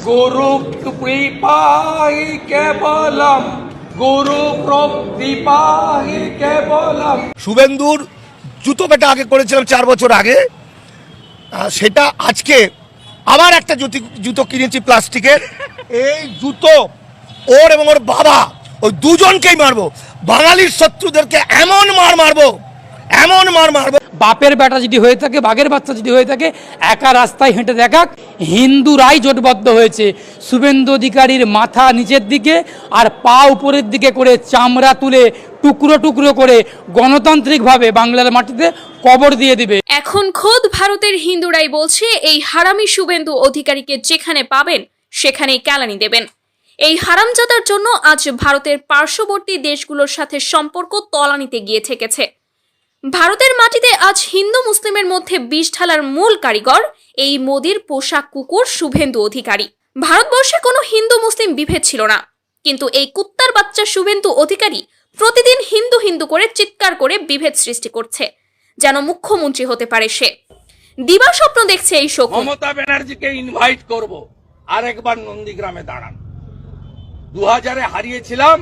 गुरु कृपाहि केवलम गुरु कृपाहि केवलम শুভেন্দুর জুতো পেটা আগে করেছিলাম চার বছর আগে আহ, সেটা আজকে আবার একটা জুতি জুতো কিনেছি প্লাস্টিকের এই জুতো ওর এবং ওর বাবা ওই দুজনকেই মারবো বাঙালির শত্রুদেরকে এমন মার মারবো এমন মার মারবো। বাপের বেটা যদি হয়ে থাকে বাঘের বাচ্চা যদি হয়ে থাকে একা রাস্তায় হেঁটে দেখাক হিন্দুরাই জোটবদ্ধ হয়েছে। শুভেন্দু অধিকারীর মাথা নিচের দিকে আর পা উপরের দিকে করে চামড়া তুলে টুকরো টুকরো করে গণতান্ত্রিকভাবে বাংলার মাটিতে কবর দিয়ে দিবে। এখন খোদ ভারতের হিন্দুরাই বলছে এই হারামি শুভেন্দু অধিকারীকে যেখানে পাবেন সেখানেই কেলানি দেবেন। এই হারামজাদার জন্য আজ ভারতের পার্শ্ববর্তী দেশগুলোর সাথে সম্পর্ক তলানিতে গিয়ে ঠেকেছে। ভারতের মাটিতে আজ হিন্দু মুসলিমের মধ্যে বিষ ঢালার মূল কারিগর, এই মোদির পোশাক কুকুর শুভেন্দু অধিকারী। ভারতবর্ষে কোনো হিন্দু মুসলিম বিভেদ ছিল না। কিন্তু এই কুত্তার বাচ্চা শুভেন্দু অধিকারী প্রতিদিন হিন্দু হিন্দু করে চিৎকার করে বিভেদ সৃষ্টি করছে, যেন মুখ্যমন্ত্রী হতে পারে সে। দিবা স্বপ্ন দেখছে এই শকুন। মমতা ব্যানার্জিকে ইনভাইট করব। আরেকবার নন্দীগ্রামে দাঁড়ান। দু হাজারে হারিয়েছিলাম,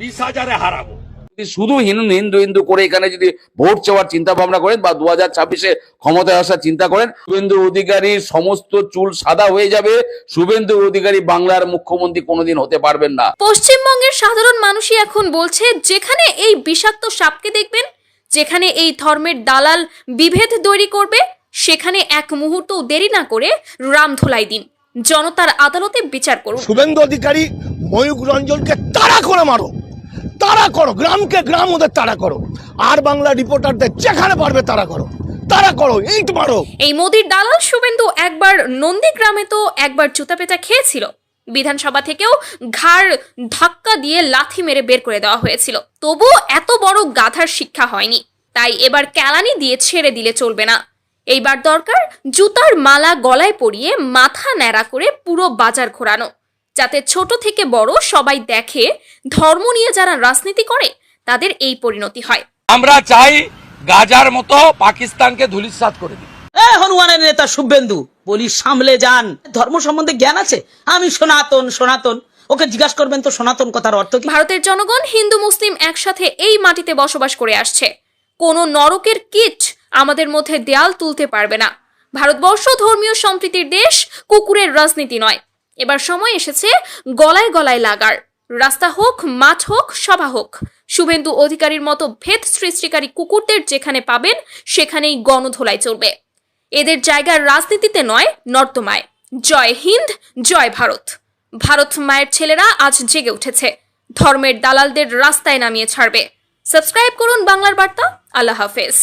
বিশ হাজারে হারাবো। শুধু হিন্দু হিন্দু হিন্দু করে এখানে যদি ভোট চাওয়ার চিন্তা ভাবনা করেন বা দু হাজার ছাব্বিশে ক্ষমতায় আসার চিন্তা করেন শুভেন্দু অধিকারীর সমস্ত চুল সাদা হয়ে যাবে। শুভেন্দু অধিকারী বাংলার মুখ্যমন্ত্রী কোনোদিন হতে পারবেন না। পশ্চিমবঙ্গের সাধারণ মানুষই এখন বলছে যেখানে এই বিষাক্ত সাপকে দেখবেন যেখানে এই ধর্মের দালাল বিভেদ তৈরি করবে সেখানে এক মুহূর্ত দেরি না করে রামধোলাই দিন। জনতার আদালতে বিচার করুন। শুভেন্দু অধিকারী ময়ূক রঞ্জনকে তাড়া করে মারো। তাড়া করো, গ্রামকে গ্রাম ওদের তাড়া করো। আর বাংলা রিপোর্টারদের যেখানে পারবে তারা করো। তাড়া করো, ইট মারো। এই মোদির দালাল শুভেন্দু একবার নন্দীগ্রামে তো একবার জুতা পেটা খেয়েছিল। বিধানসভা থেকেও ঘাড় ধাক্কা দিয়ে লাথি মেরে বের করে দেওয়া হয়েছিল। তবুও এত বড় গাধার শিক্ষা হয়নি। তাই এবার ক্যালানি দিয়ে ছেড়ে দিলে চলবে না। এইবার দরকার জুতার মালা গলায় পরিয়ে মাথা ন্যাড়া করে পুরো বাজার ঘোরানো। যাতে ছোট থেকে বড় সবাই দেখে ধর্ম নিয়ে যারা রাজনীতি করে তাদের এই পরিণতি হয়। আমরা চাই গাজার মতো পাকিস্তানকে ধুলিসাৎ করে দিই হনুমানের নেতা শুভেন্দু বলি সামলে যান। ধর্ম সম্বন্ধে জ্ঞান আছে? আমি সনাতন সনাতন। ওকে জিজ্ঞাসা করবেন তো সনাতন কথার অর্থ কি? ভারতের জনগণ হিন্দু মুসলিম একসাথে এই মাটিতে বসবাস করে আসছে। কোন নরকের কিট আমাদের মধ্যে দেয়াল তুলতে পারবে না। ভারতবর্ষ ধর্মীয় সম্প্রীতির দেশ কুকুরের রাজনীতি নয়। এবার সময় এসেছে গলায় গলায় লাগার। রাস্তা হোক, মাঠ হোক, সভা হোক, শুভেন্দু অধিকারীর মতো ভেদ সৃষ্টিকারী কুকুরদের যেখানে পাবেন, সেখানেই গণধোলাই চলবে। এদের জায়গার রাজনীতিতে নয়, নর্দমায়। জয় হিন্দ, জয় ভারত। ভারত মায়ের ছেলেরা আজ জেগে উঠেছে। ধর্মের দালালদের রাস্তায় নামিয়ে ছাড়বে। সাবস্ক্রাইব করুন বাংলার বার্তা। আল্লাহ হাফেজ।